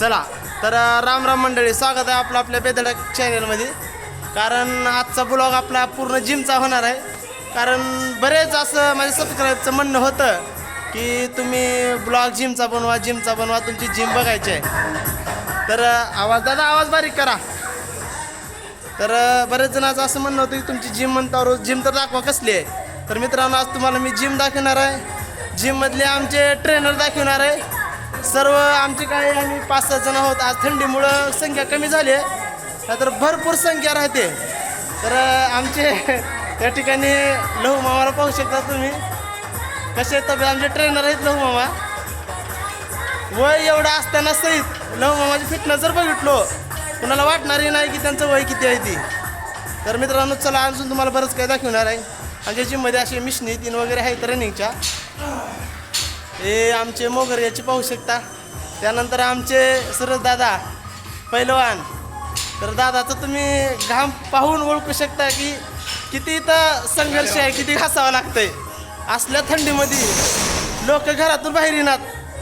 चला तर राम राम मंडळी स्वागत आहे आपलं आपल्या बेधडक चॅनलमध्ये कारण आजचा ब्लॉग आपला पूर्ण जिमचा होणार आहे. कारण बरेच असं माझ्या सबस्क्राईबचं म्हणणं होतं की तुम्ही ब्लॉग जिमचा बनवा जिमचा बनवा तुमची जिम बघायची आहे. तर आवाज दादा आवाज बारीक करा. तर बरेच जणांचं असं म्हणणं होतं की तुमची जिम म्हणता रोज जिम तर दाखवा कसली आहे. तर मित्रांनो आज तुम्हाला मी जिम दाखवणार आहे. जिममधले आमचे ट्रेनर दाखवणार आहे. सर्व आमचे काय आम्ही पाच सहा जण आहोत. आज थंडीमुळं संख्या कमी झाली आहे. तर भरपूर संख्या राहते. तर आमचे त्या ठिकाणी लहू मामाला पाहू शकता तुम्ही. कसे तब्येत? आमचे ट्रेनर आहेत लहू मामा. वय एवढं असताना सहित लहू मामाची फिटनेस जर बघितलो कुणाला वाटणारही नाही की त्यांचं वय किती आहे ती. तर मित्रांनो चला अजून तुम्हाला बरंच काही दाखवणार आहे. आमच्या जिममध्ये असे मिशनी तीन वगैरे आहेत रनिंगच्या हे आमचे मोगऱ्याचे पाहू शकता. त्यानंतर आमचे सुरज दादा पैलवान. तर दादाचं तुम्ही घाम पाहून ओळखू शकता की किती इथं संघर्ष आहे किती घासावं लागतंय. असल्या थंडीमध्ये लोक घरातून बाहेर येणार.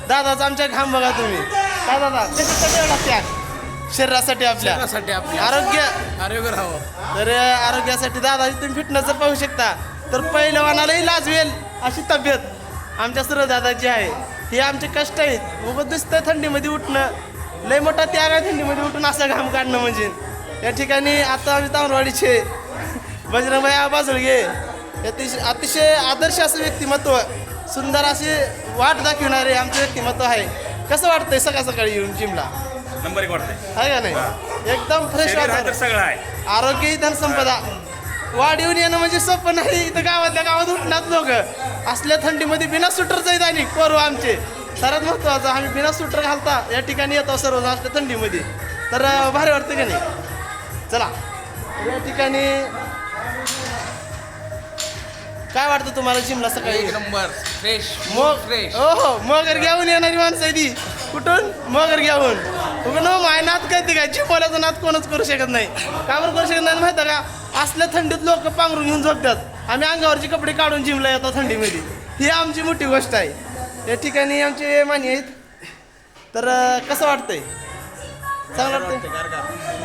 दादाचा आमच्या घाम बघा तुम्ही. काय दादा एवढा त्याग? आपल्या. शरीरासाठी आपल्या. आरोग्य. आरोग्य राहावं. तर आरोग्यासाठी दादा तुम्ही फिटनेस जर पाहू शकता. तर पहिलवानालाही लाजवेल अशी तब्येत. आमच्या सर्व दादाची आहे. हे आमचे कष्ट आहेत. उभं दिसतंय थंडीमध्ये उठणं. लय मोठा त्याग आहे थंडीमध्ये उठून असं घाम काढणं म्हणजे. या ठिकाणी आता आम्ही तामरवाडीचे बजरंगभाई बाजळगे अतिशय अतिशय आदर्श असं व्यक्तिमत्व सुंदर असे वाट दाखवणारे आमचं व्यक्तिमत्व आहे. कसं वाटतंय सकाळ सकाळी येऊन जिमला? नंबर एक वाटतंय. आहे का नाही? एकदम फ्रेश वाटतं सगळं आहे. आरोग्य धनसंपदा. वाढ येऊन येणं म्हणजे सोपं नाही. इथं गावातल्या गावात उठणार लोक असल्या थंडीमध्ये बिना सुटर जाईत आणि पोरं आमचे. सर्वात महत्वाचं आम्ही बिना सुटर घालता या ठिकाणी येतो सर्व असल्या थंडीमध्ये. तर भारी वाटतं का नाही? चला. या ठिकाणी काय वाटतं तुम्हाला जिमला सकाळी? नंबर. फ्रेश मग फ्रेश हो हो. मगर घेऊन येणारी माणसं ती कुठून? मगर घेऊन न माय नात काय ते काय? चिपवल्याचा नात कोणच करू शकत नाही. का बरं करू शकत नाही? माहिती का? असल्या थंडीत लोक पांघरून घेऊन झोपतात. आम्ही अंगावरचे कपडे काढून जिमला येतो थंडीमध्ये. ही आमची मोठी गोष्ट आहे. या ठिकाणी आमचे मान्य आहेत. तर कसं वाटतंय? चांगलं वाटतंय?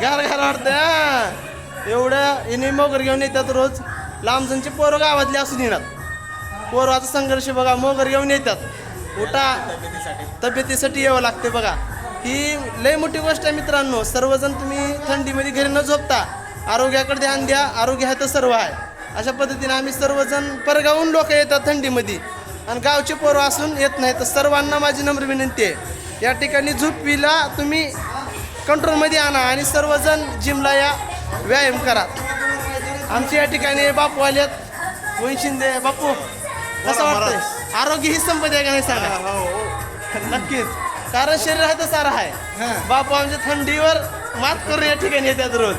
गार गार वाटतंय हा. एवढं हिने मोगर घेऊन येतात रोज. लांबजणचे पोरं गावातले असून येणार पोराचा संघर्ष बघा मोगर घेऊन येतात. उठा. तब्येतीसाठी यावं लागते बघा. ही लय मोठी गोष्ट आहे मित्रांनो. सर्वजण तुम्ही थंडीमध्ये घरी न झोपता आरोग्याकडे ध्यान द्या आरोग्य आहे तर सर्व आहे. अशा पद्धतीने आम्ही सर्वजण परगावून लोक येतात थंडीमध्ये. आणि गावचे पोरं असून येत नाही तर सर्वांना माझी नम्र विनंती आहे. या ठिकाणी झोपीला तुम्ही कंट्रोलमध्ये आणा आणि सर्वजण जिमला या व्यायाम करा. आमच्या या ठिकाणी बापू आलेत. वही शिंदे बापू कसं वाटतंय? आरोग्य ही संपत्ती आहे का नाही सांगा? नक्कीच. कारण शरीर आहे तर सारं आहे. बापू आमच्या थंडीवर मात करून या ठिकाणी येतात रोज.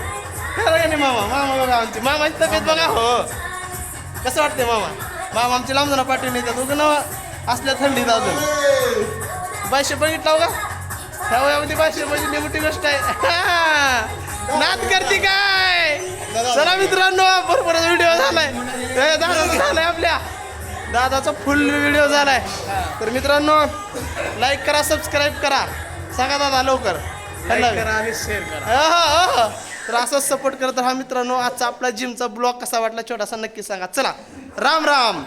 नाही मामा. मामा बघा आमची. मामाची तब्येत बघा हो. कसं वाटतंय मामा? मामा आमची लांबजना पाठवून येतात उगं नवा असल्या थंडीत अजून. बायशे बघितला का? ह्या वयामध्ये बायशे म्हणजे मोठी गोष्ट आहे. नात करते काय? चला मित्रांनो बरोबर व्हिडिओ झालाय. दादाचा झालाय आपल्या. दादाचा फुल व्हिडिओ झालाय. तर मित्रांनो लाईक करा सबस्क्राईब करा. सांगा दादा लवकर. करा आणि शेअर करा. हो, हो. तर असंच सपोर्ट करत राहा मित्रांनो. आजचा आपला जिमचा ब्लॉग कसा वाटला छोटासा नक्की सांगा. चला. राम राम.